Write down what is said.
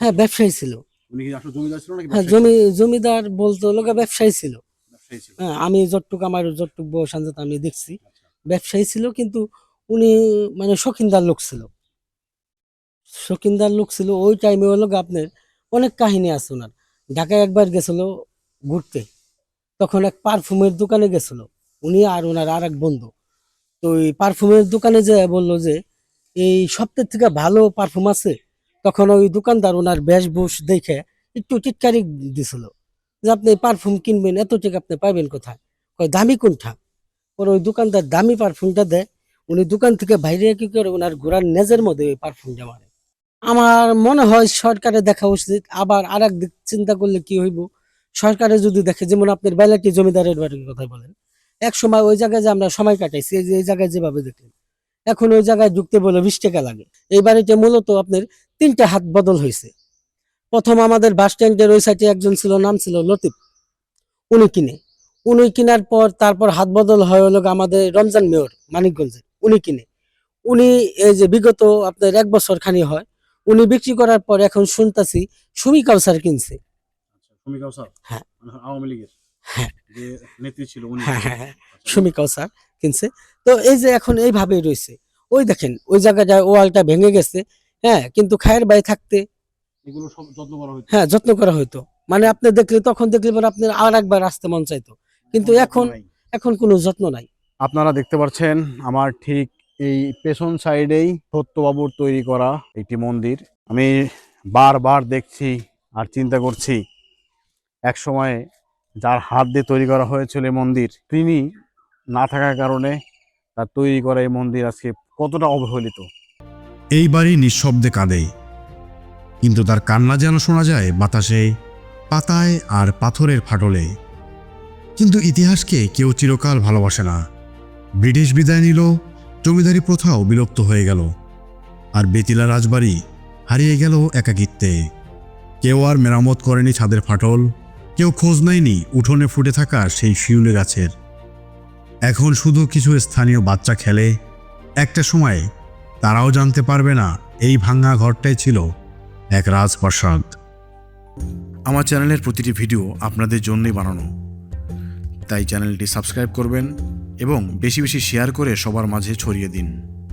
হ্যাঁ ব্যবসায়ী ছিল। উনি কি আসলে জমিদার ছিল নাকি হ্যাঁ জমি জমিদার বলতো লোকে ব্যবসায়ী ছিল। ছিল? ব্যবসায়ী ছিল। হ্যাঁ আমি যতটুকু আমার যতটুকু বয়স আনজাত আমি দেখছি। ব্যবসায়ী ছিল কিন্তু উনি মানে শৌখিনদার লোক ছিল। শৌখিনদার লোক ছিল ওই টাইমে হলো আপনার অনেক কাহিনী আছে ওনার। ঢাকায় একবার গেছিল ঘুরতে। তখন এক পারফিউমের দোকানে গেছিল। উনি আর ওনার আর এক বন্ধু। তো ওই পারফিউমের দোকানে যে বলল যে এই সপ্তাহ থেকে ভালো পারফিউম আছে? তখন ওই দোকানদার ওনার বেশভূষ দেখে একটু টিটকারি দিছিল যে আপনি পারফিউম কিনবেন, এত টাকা আপনি পাইবেন কোথায়? কয়, দামি কোনটা? পরে ওই দোকানদার দামি পারফিউমটা দেয় উনি দোকান থেকে বাইরে কি করে ওনার ঘোড়ার নেজের মধ্যে ওই পারফিউমটা মারে। আমার মনে হয় সরকারে দেখা উচিত, আবার আর দিক চিন্তা করলে কি হইব? সরকারে যদি দেখে, যেমন আপনার বেলাটি জমিদারের বাড়ির কথা বলেন, এক সময় ওই জায়গায় যে আমরা সময় কাটাইছি, এই জায়গায় যেভাবে দেখলেন, এখন ওই জায়গায় ঢুকতে বলে বিশ টাকা লাগে। এই বাড়িতে মূলত আপনার তিনটা হাত বদল হয়েছে। প্রথম আমাদের বাস স্ট্যান্ডের ওই সাইডে একজন ছিল নাম ছিল লতিফ। উনি কিনে। উনি কেনার পর তারপর হাত বদল হয় হলো আমাদের রমজান মেয়র মানিকগঞ্জে উনি কিনে। উনি এই যে বিগত আপনার এক বছর খানি হয় উনি বিক্রি করার পর এখন শুনতাছি সুমি কাউসার কিনছে। সুমি কাউসার? হ্যাঁ। আওয়ামী লীগের? হ্যাঁ। নেত্রী ছিল উনি। হ্যাঁ সুমি কাউসার কিনছে। তো এই যে এখন এইভাবেই রয়েছে। ওই দেখেন ওই জায়গাটা ওয়ালটা ভেঙে গেছে। হ্যাঁ কিন্তু খায়ের বাই থাকতে এগুলো সব যত্ন করা হ্যাঁ যত্ন করা হইতো। মানে আপনি দেখলে তখন দেখলে পরে আপনার আর একবার আসতে মন চাইতো। কিন্তু এখন এখন কোনো যত্ন নাই। আপনারা দেখতে পাচ্ছেন আমার ঠিক এই পেছন সাইডেই সত্যবাবুর তৈরি করা একটি মন্দির। আমি বারবার দেখছি আর চিন্তা করছি এক সময়ে যার হাত দিয়ে তৈরি করা হয়েছিল এই মন্দির তিনি না থাকার কারণে তার তৈরি করা এই মন্দির আজকে কতটা অবহেলিত। এই বাড়ি নিঃশব্দে কাঁদে। কিন্তু তার কান্না যেন শোনা যায় বাতাসে, পাতায় আর পাথরের ফাটলে। কিন্তু ইতিহাসকে কেউ চিরকাল ভালোবাসে না। ব্রিটিশ বিদায় নিল, জমিদারি প্রথাও বিলুপ্ত হয়ে গেল। আর বেতিলা রাজবাড়ি হারিয়ে গেল একাকিত্বে। কেউ আর মেরামত করেনি ছাদের ফাটল, কেউ খোঁজ নেয়নি উঠোনে ফুটে থাকা সেই শিউলে গাছের। এখন শুধু কিছু স্থানীয় বাচ্চা খেলে, একটা সময় তারাও জানতে পারবে না এই ভাঙা ঘরটাই ছিল এক রাজপ্রাসাদ। আমার চ্যানেলের প্রতিটি ভিডিও আপনাদের জন্যই বানানো। তাই চ্যানেলটি সাবস্ক্রাইব করবেন এবং বেশি বেশি শেয়ার করে সবার মাঝে ছড়িয়ে দিন।